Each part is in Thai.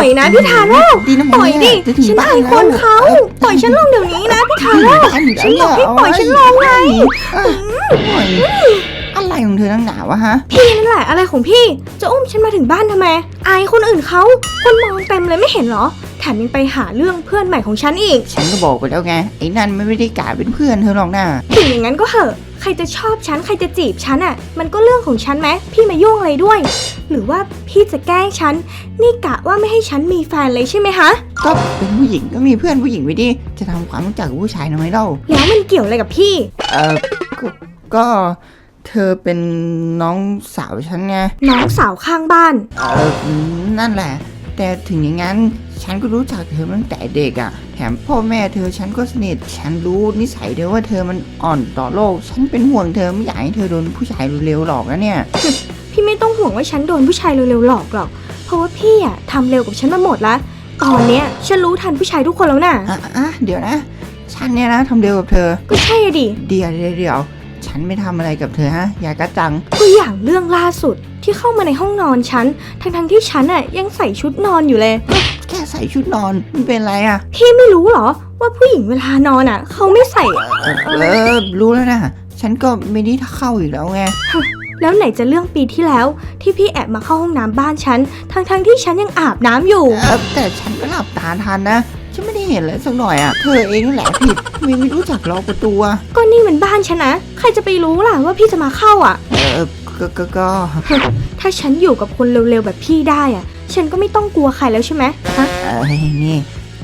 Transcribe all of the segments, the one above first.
ล่อยนะพี่ทาโร่ดีนะปล่อยดิจะถึงฉันบ้าอานยแล้วคนเขาปล่อยฉันลงเดี๋ยวนี้นะพี่ทาโร่บ้านอยู่ฉันบอกให้ปล่อยฉันลงไงเอ้ยปล่อยอะไรของเธอตั้งหนาวะฮะ พี่นั่นแหละอะไรของพี่ จะอุ้มฉันมาถึงบ้านทำไม อายคนอื่นเขาคนมองเต็มเลยไม่เห็นเหรอ แถมยังไปหาเรื่องเพื่อนใหม่ของฉันอีก ฉันก็บอกไปแล้วไงไอ้นั่นไม่ได้กลายเป็นเพื่อนเธอหรอกนะถึงอย่างนั้นก็เหอะใครจะชอบฉันใครจะจีบฉันอะ มันก็เรื่องของฉันไหมพี่มายุ่งอะไรด้วย หรือว่าพี่จะแกล้งฉัน นี่กะว่าไม่ให้ฉันมีแฟนเลยใช่ไหมคะ ก็เป็นผู้หญิงก็มีเพื่อนผู้หญิงไปดิจะทำความรู้จักกับผู้ชายน้อยเล่าแล้วมันเกี่ยวอะไรกับพี่ เออก็ก็ เธอเป็นน้องสาวฉันไงน้องสาวข้างบ้าน เออนั่นแหละ แต่ถึงอย่างนั้นฉันก็รู้จักเธอมาตั้งแต่เด็กอะ่ะ แถมพ่อแม่เธอฉันก็สนิท ฉันรู้นิสัยเธอว่าเธอมันอ่อนต่อโลก ฉันเป็นห่วงเธอไม่อยากให้เธอโดนผู้ชายเร็วๆหลอกนะเนี่ย พี่ไม่ต้องห่วงว่าฉันโดนผู้ชายเร็วๆหลอกหรอก เพราะว่าพี่อะทำเร็วกับฉันมาหมดละตอนเนี้ยฉันรู้ทันผู้ชายทุกคนแล้วน่ะ อะอะเดี๋ยวนะ ฉันเนี่ยนะทำเร็วกับเธอ ก็ใช่อะดิ เดี๋ยวเดี๋ยวเดี๋ยว ฉันไม่ทำอะไรกับเธอฮะอย่ากระจังก็อย่างเรื่องล่าสุดที่เข้ามาในห้องนอนฉัน ทั้งๆที่ฉันอะยังใส่ชุดนอนอยู่เลย แค่ใส่ชุดนอนมันเป็นไรอะ่ะพี่ไม่รู้เหรอ ว่าผู้หญิงเวลานอนอะ เขาไม่ใส่ เออเออรู้แล้วนะ ฉันก็ไม่ได้เข้าอีกแล้วไง แล้วไหนจะเรื่องปีที่แล้ว ที่พี่แอบมาเข้าห้องน้ำบ้านฉัน ทั้งๆที่ฉันยังอาบน้ำอยู่ เออแต่ฉันก็หลับตาทันนะฉัน ไม่ได้เห็นเลยสักหน่อยอะ่ะ เธอเองนั่นแหละผิดไม่ไม่รู้จักล็อกประตูอะก็นี่มันบ้านฉันนะ ใครจะไปรู้ล่ะว่าพี่จะมาเข้าอะ เออก็ก็ก็ถ้าฉันอยู่กับคนเร็วๆแบบพี่ได้อะ ฉันก็ไม่ต้องกลัวใครแล้วใช่ไหมฮะเออนี่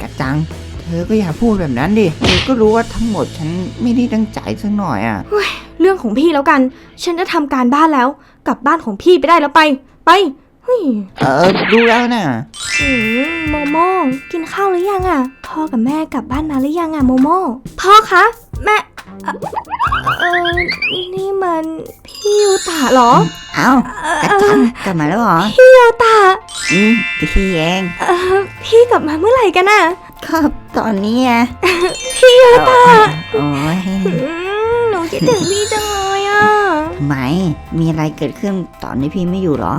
กระจัง เธอก็อย่าพูดแบบนั้นดิเธอก็รู้ว่าทั้งหมดฉันไม่ได้ตั้งใจสักหน่อยอะ่ะ เรื่องของพี่แล้วกัน ฉันจะทำการบ้านแล้ว กลับบ้านของพี่ไปได้แล้วไป ไปเฮ้ยเออรู้แล้วนะ อืมโมโมกินข้าวหรือยังอะ พ่อกับแม่กลับบ้านมาหรือยังอะโมโม พ่อคะ แม่เอ่อเออนี่มันพี่ยูตะเหรอ เอ้ากระจังกลับมาแล้วเหรอ พี่ยูตะอืมพี่เองเออพี่กลับมาเมื่อไหร่กันอะครับตอนนี้อะพี่ยูตะโอ้ยอืมหนูคิดถึงพี่จังเลยอะทำไมมีอะไรเกิดขึ้นตอนนี้พี่ไม่อยู่เหรอ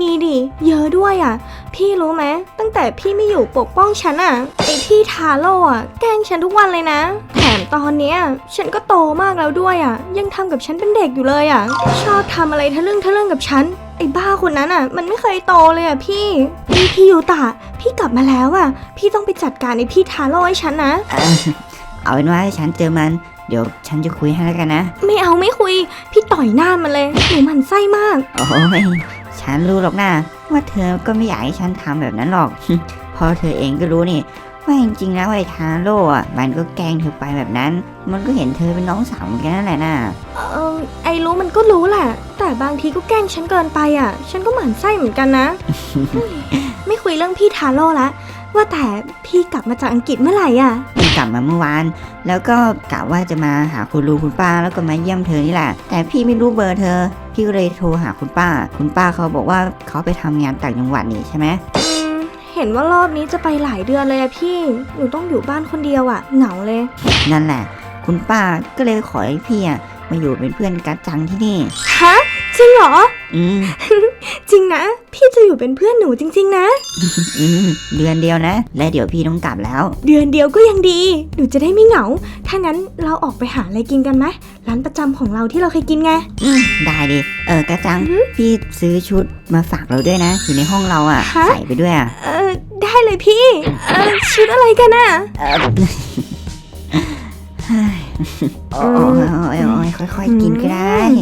มีดิเยอะด้วยอะ พี่รู้ไหมตั้งแต่พี่ไม่อยู่ปกป้องฉันอะไอพี่ทาโร่อะแกล้งฉันทุกวันเลยนะแถมตอนเนี้ยฉันก็โตมากแล้วด้วยอะ ยังทำกับฉันเป็นเด็กอยู่เลยอะ ชอบทำอะไรทะลึ่งทะลึ่งกับฉันไอ้บ้าคนนั้นอะ มันไม่เคยโตเลยอะพี่พี่พี่ยูตะพี่กลับมาแล้วอะ พี่ต้องไปจัดการไอ้พี่ทาโร่ให้ฉันนะเออเอาเป็นว่าให้ฉันเจอมันเดี๋ยวฉันจะคุยให้แล้วกันนะ ไม่เอาไม่คุย พี่ต่อยหน้ามันเลยหนูหมันไส้มากโอ้ย ฉันรู้หรอกนะว่าเธอก็ไม่อยากให้ฉันทำแบบนั้นหรอกเพอเธอเองก็รู้นี่ว่าจริงๆแล้วไอ้ทาโร่อะมันก็แกล้งเธอไปแบบนั้น มันก็เห็นเธอเป็นน้องสาวเหมือนกันนั่นแหละน่ะเออไอรู้มันก็รู้แหละ แต่บางทีก็แกล้งฉันเกินไปอะ ฉันก็หมั่นไส้เหมือนกันนะ ไม่คุยเรื่องพี่ทาโร่ละ ว่าแต่พี่กลับมาจากอังกฤษเมื่อไหร่อะพี่ กลับมาเมื่อวาน แล้วก็กะว่าจะมาหาคุณลุงคุณป้าแล้วก็มาเยี่ยมเธอนี่แหละ แต่พี่ไม่รู้เบอร์เธอ พี่ก็เลยโทรหาคุณป้า คุณป้าเขาบอกว่าเขาไปทำงานต่างจังหวัดนี่ใช่ไหมอืมเห็นว่ารอบนี้จะไปหลายเดือนเลยอะพี่ หนูต้องอยู่บ้านคนเดียวอะเหงาเลย นั่นแหละ คุณป้าก็เลยขอให้พี่อะมาอยู่เป็นเพื่อนกัดจังที่นี่ ฮะจ ริงเหรอ อืมจริงนะ พี่จะอยู่เป็นเพื่อนหนูจริง ๆ นะ อืมเดือนเดียวนะ และเดี๋ยวพี่ต้องกลับแล้ว เดือนเดียวก็ยังดี หนูจะได้ไม่เหงา ถ้างั้นเราออกไปหาอะไรกินกันไหมร้านประจำของเราที่เราเคยกินไง อืมได้ดิ เออกระจังอือหือพี่ซื้อชุดมาฝากเราด้วยนะ อยู่ในห้องเราอะฮะ ใส่ไปด้วยอะเออได้เลยพี่เออชุดอะไรกันอะเออเฮ้ยโอ้ยโอ้ยโอ้ยค่อยๆกินก็ได้โอ๊ย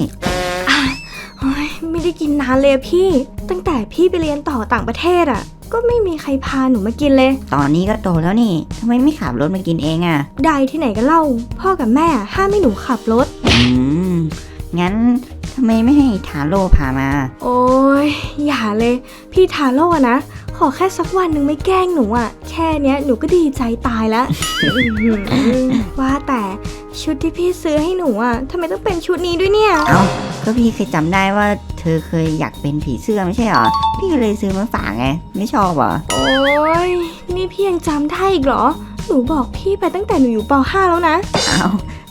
ไม่ได้กินนานเลยอะพี่ ตั้งแต่พี่ไปเรียนต่อต่างประเทศอะ ก็ไม่มีใครพาหนูมากินเลย ตอนนี้ก็โตแล้วนี่ทำไมไม่ขับรถมากินเองอะได้ที่ไหนกันเล่า พ่อกับแม่ห้ามให้หนูขับรถ อืม งั้นทำไมไม่ให้ทาโร่พามา โอ้ยอย่าเลย พี่ทาโร่อะนะ ขอแค่สักวันหนึ่งไม่แกล้งหนูอะ แค่เนี้ยหนูก็ดีใจตายแล้วอื้อหือว่าแต่ ชุดที่พี่ซื้อให้หนูอะทำไมต้องเป็นชุดนี้ด้วยเนี่ย เอ้า ก็พี่เคยจำได้ว่าเธอเคยอยากเป็นผีเสื้อไม่ใช่เหรอ พี่ก็เลยซื้อมาฝากไง ไม่ชอบเหรอ โอ้ยนี่พี่ยังจำได้อีกเหรอ หนูบอกพี่ไปตั้งแต่หนูอยู่ป .5 แล้วนะ เอ้า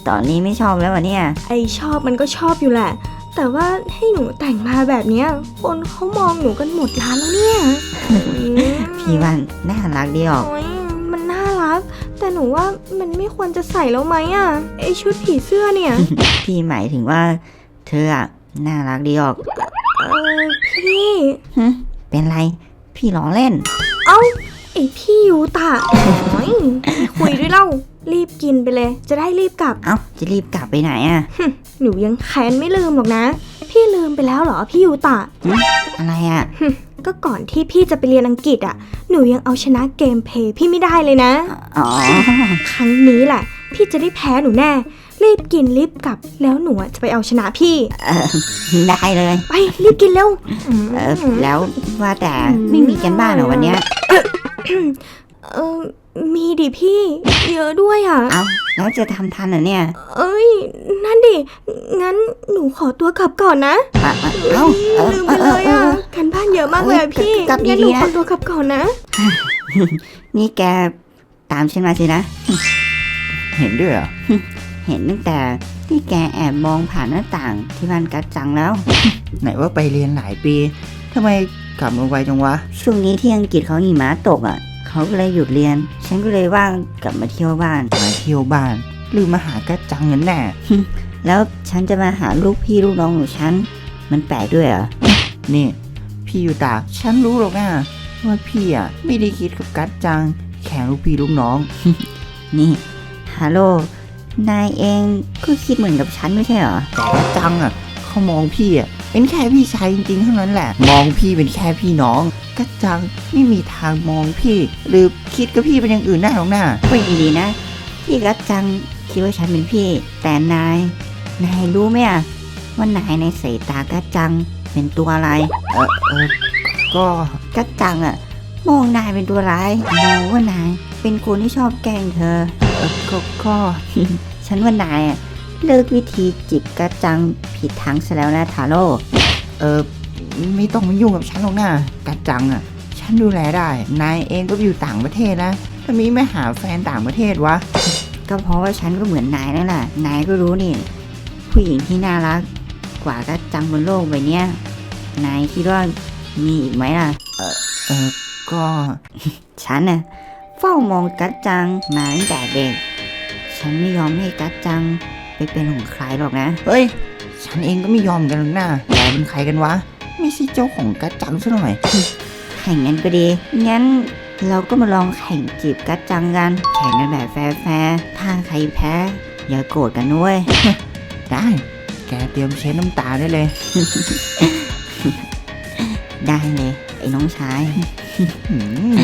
ตอนนี้ไม่ชอบแล้วเหรอเนี่ย ไอชอบมันก็ชอบอยู่แหละ แต่ว่าให้หนูแต่งมาแบบเนี้ยคนเขามองหนูกันหมดร้านแล้วเนี่ยอืมพี่ว่าน่ารักดีออก โอ๊ยมันน่ารั ก แต่หนูว่ามันไม่ควรจะใส่แล้วไหมอะไอชุดผีเสื้อเนี่ย พี่หมายถึงว่า เธออะน่ารักดีออกเออพี่ หึเป็นไร พี่ล้อเล่น เอ้าไอพี่ยูตะโอ้ยไม่คุยด้วยเล่ารีบกินไปเลย จะได้รีบกลับ เอ้าจะรีบกลับไปไหนอะหนูยังแค้นไม่ลืมหรอกนะ พี่ลืมไปแล้วเหรอพี่ยูตะ อะไรอะ ก็ก่อนที่พี่จะไปเรียนอังกฤษอะ หนูยังเอาชนะเกมเพลย์พี่ไม่ได้เลยนะ อ๋อ ครั้งนี้แหละ พี่จะได้แพ้หนูแน่ รีบกินรีบกลับ แล้วหนูอะจะไปเอาชนะพี่ เออได้เลย ไปรีบกินเร็ว เออแล้วว่าแต่ไม่มีกันบ้านเหรอวันเนี้ย เออมีดิพี่ เยอะด้วยอะ เอ้าแล้วจะทำทันเหรอเนี่ยเอ้ย นั่นดิ งั้นหนูขอตัวกลับก่อนนะ อะอะเอ้าเออลืมเอไปอเลเออยเออะอ กันบ้านเยอะมากเลยอะพี่กลับดีๆงั้นหนูนะ ขอตัวกลับก่อนนะ นี่แกตามฉันมาสินะ เห็นด้วยเหรอ เห็นตั้งแต่ที่แกแอบมองผ่านหน้าต่างที่บ้านกัดจังแล้ว ไหนว่าไปเรียนหลายปีทำไมกลับมาไวจังวะ ช่วงนี้ที่อังกฤษเขาหิมะตกอะ เขาก็เลยหยุดเรียน ฉันก็เลยว่างกลับมาเที่ยวบ้าน มาเที่ยวบ้านลืมมาหากระจังนั้นแน่แล้วฉันจะมาหาลูกพี่ลูกน้องของฉัน มันแปลกด้วยเหรอ นี่ พี่ยูตา ฉันรู้หรอกนะว่าพี่อะไม่ได้คิดกับกัดจัง แข่งลูกพี่ลูกน้อง นี่ฮัลโหลนายเองก็คิดเหมือนกับฉันไม่ใช่เหรอแต่กัดจังอะเขามองพี่อะ เป็นแค่พี่ชายจริงๆเท่านั้นแหละ มองพี่เป็นแค่พี่น้องกัดจังไม่มีทางมองพี่ หรือคิดกับพี่เป็นอย่างอื่นได้หรอกนะก็ยังดีนะที่กัดจังคิดว่าฉันเป็นพี่ แต่นาย นายรู้ไหมอะว่านายในสายตากัดจังเป็นตัวอะไรเออเออก็กัดจังอะมองนายเป็นตัวร้ายมองว่านายเป็นคนที่ชอบแกล้งเธอ เออก็ก็ ฉันว่านายอะ เลิกวิธีจิกกัดจังผิดทางซะแล้วนะทาโร่เออไม่ต้องมายุ่งกับฉันหรอกนะกัดจังอะ ฉันดูแลได้ นายเองก็อยู่ต่างประเทศนะทำไมไม่หาแฟนต่างประเทศวะ ก็เพราะว่าฉันก็เหมือนนายนั่นแหละนายก็รู้นี่ ผู้หญิงที่น่ารักกว่ากัดจังบนโลกใบเนี้ยนายคิดว่ามีอีกไหมล่ะเออก็ ฉันน่ะเฝ้ามองกัดจังมาตั้งแต่เด็ก ฉันไม่ยอมให้กัดจัง ไปเป็นของใครหรอกนะ เฮ้ย ฉันเองก็ไม่ยอมกันหรอกนะแกเป็นใครกันวะ ไม่ใช่เจ้าของกัดจังซะหน่อย แข่งกันก็ดี งั้นเราก็มาลองแข่งจีบกัดจังกัน แข่งกันแบบแฟร์ๆถ้าใครแพ้ อย่าโกรธกันด้วย ได้ แกเตรียมเช็ดน้ำตาได้เลย ได้เลย ไอ้น้องชายหืม